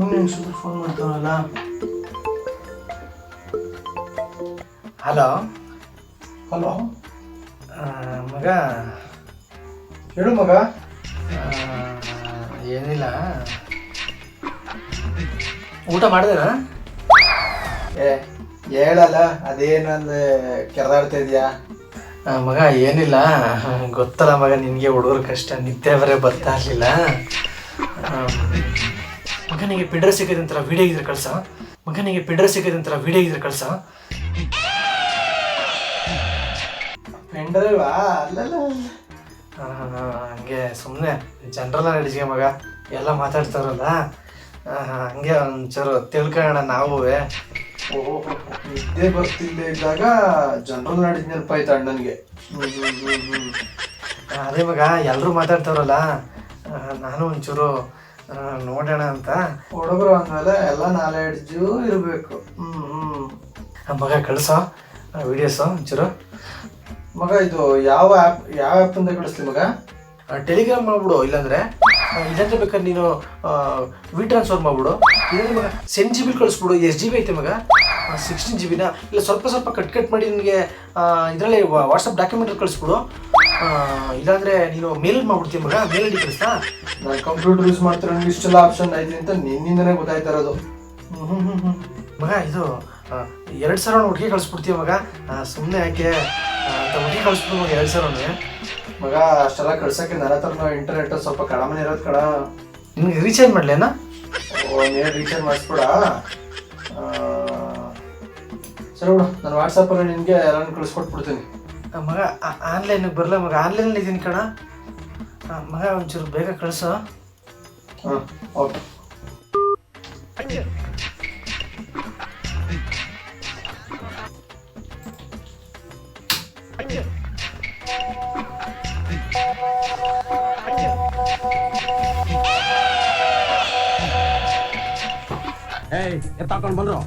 ಹ್ಞೂ phone ಮಾಡ್ತಾವಲ್ಲ hello hello ಮಗ. ಹೇಳು ಮಗ. ಆ, ಏನಿಲ್ಲ. ಊಟ ಮಾಡಿದೆನಾ? ಏ ಹೇಳಲ್ಲ ಅದೇನಂದ್ರೆ ಕೆರದಾಡ್ತಾ ಇದೆಯಾ? ಮಗ ಏನಿಲ್ಲ. ಗೊತ್ತಲ್ಲ ಮಗ ನಿನಗೆ ಹುಡುಗರು ಕಷ್ಟ ನಿದ್ದೆ ಬರೇ ಬರ್ತಾ ಇರಲಿಲ್ಲ. ಮಗನಿಗೆ ಪಿಡ್ರ ಸಿಗದಂತರ ವಿಡಿಯೋ ಇದ್ರೆ ಕಳ್ಸ. ಮಗನಿಗೆ ಪಿಡ್ರ ಸಿಗದಂತರ ವಿಡಿಯೋ ಇದ್ರೆ ಕಳ್ಸ. ಪೆಂಡ್ರೈವಾ ಅಲ್ಲಲ್ಲ. ಹಂಗೆ ಸುಮ್ಮನೆ ಜನರಲ್ಲ ನಡೀಸಿಗೆ ಮಗ? ಎಲ್ಲ ಮಾತಾಡ್ತಾರಲ್ಲ? ಹಂಗೆ ಒಂಚೂರು ತಿಳ್ಕೊಳ್ಳೋಣ ನಾವು. ಓಹೋ ನಿದ್ದೆ ಬರ್ತಿಲ್ಲದೆ ಇದ್ದಾಗ ಜನರಲ್ ನಾಡಿದ ನೆನಪಾಯ್ತು ಅಣ್ಣನಿಗೆ. ಅದೇ ಮಗ ಎಲ್ಲರೂ ಮಾತಾಡ್ತಾರಲ್ಲ? ನಾನು ಒಂಚೂರು ನೋಡೋಣ ಅಂತ. ಹುಡುಗರು ಅಂದ್ಮೇಲೆ ಎಲ್ಲ ನಾಲೆಡ್ಜು ಇರಬೇಕು. ಹ್ಮ್ ಹ್ಮ್. ಆ, ಮಗ ಕಳಿಸೋ. ವಿಡಿಯೋಸ್ ಒಂಚೂರು. ಮಗ ಇದು ಯಾವ ಆ್ಯಪ್ ಯಾವ ಆ್ಯಪಿಂದ ಅಂತ ಕಳಿಸ್ಲಿ ಮಗ? ಟೆಲಿಗ್ರಾಮ್ ಮಾಡ್ಬಿಡು ಇಲ್ಲಾಂದ್ರೆ ಇಲ್ಲಾಂದ್ರೆ ಬೇಕಾದ್ರೆ ನೀನು ವಿ ಟ್ರಾನ್ಸ್ಫರ್ ಮಾಡ್ಬಿಡು. ಇಲ್ಲಾಂದ್ರೆ ಮಗ ಸೆನ್ ಜಿ ಬಿ ಕಳಿಸ್ಬಿಡು ಎಷ್ಟು ಜಿ ಬಿ ಐತೆ ಮಗ? ಸಿಕ್ಸ್ಟೀನ್ ಜಿ ಬಿನ ಇಲ್ಲ ಸ್ವಲ್ಪ ಸ್ವಲ್ಪ ಕಟ್ ಕಟ್ ಮಾಡಿ ನಿನಗೆ ಇದರಲ್ಲಿ ವಾಟ್ಸಪ್ ಡಾಕ್ಯುಮೆಂಟ್ ಕಳಿಸ್ಬಿಡು. ಇಲ್ಲಾಂದ್ರೆ ನೀನು ಮೇಲ್ ಮಾಡ್ಬಿಡ್ತೀನಿ ಮಗ? ಮೇಲ್ ಕಳಿಸ್ತಾ? ನಾನು ಕಂಪ್ಯೂಟರ್ ಯೂಸ್ ಮಾಡ್ತಾರೆ ನನಗೆ ಇಷ್ಟೆಲ್ಲ ಆಪ್ಷನ್ ಐತೆ ಅಂತ ನಿನ್ನಿಂದನೇ ಗೊತ್ತಾಯ್ತಾ ಇರೋದು. ಮಗ ಇದು ಎರಡು ಸಾವಿರ ಹುಡುಗಿ ಕಳಿಸ್ಬಿಡ್ತೀವಿ ಮಗ? ಸುಮ್ಮನೆ ಯಾಕೆ? ಅಂತ ಹುಡುಗಿ ಕಳಿಸ್ಬಿಡು ಮಗ ಎರಡು ಸಾವಿರನೇ ಮಗ ಅಷ್ಟೆಲ್ಲ ಕಳ್ಸಕ್ಕೆ ನನ್ನ ಹತ್ರ ಇಂಟರ್ನೆಟ್ ಸ್ವಲ್ಪ ಕಡಿಮೆ ಇರೋದು ಕಡ. ನಿಮ್ಗೆ ರೀಚಾರ್ಜ್ ಮಾಡ್ಲೇನಾ? ನೀನು ರೀಚಾರ್ಜ್ ಮಾಡಿಸ್ಬಿಡ ಸರಿ ಬಿಡು ನಾನು ವಾಟ್ಸಪ್ಪಲ್ಲಿ ನಿನಗೆ ಎಲ್ಲ ಕಳಿಸ್ಕೊಟ್ಬಿಡ್ತೀನಿ. ಮಗ ಆನ್ಲೈನಿಗೆ ಬರಲ್ಲ ಮಗ ಆನ್ಲೈನಲ್ಲಿ ಇದ್ದೀನಿ ಕಣ. ಮಗ ಒಂಚೂರು ಬೇಗ ಕಳಿಸು. ಹಾಂ ಓಕೆ. ಏಯ್ ಎತ್ತಾಕೊಂಡು ಬಂದ್ರು.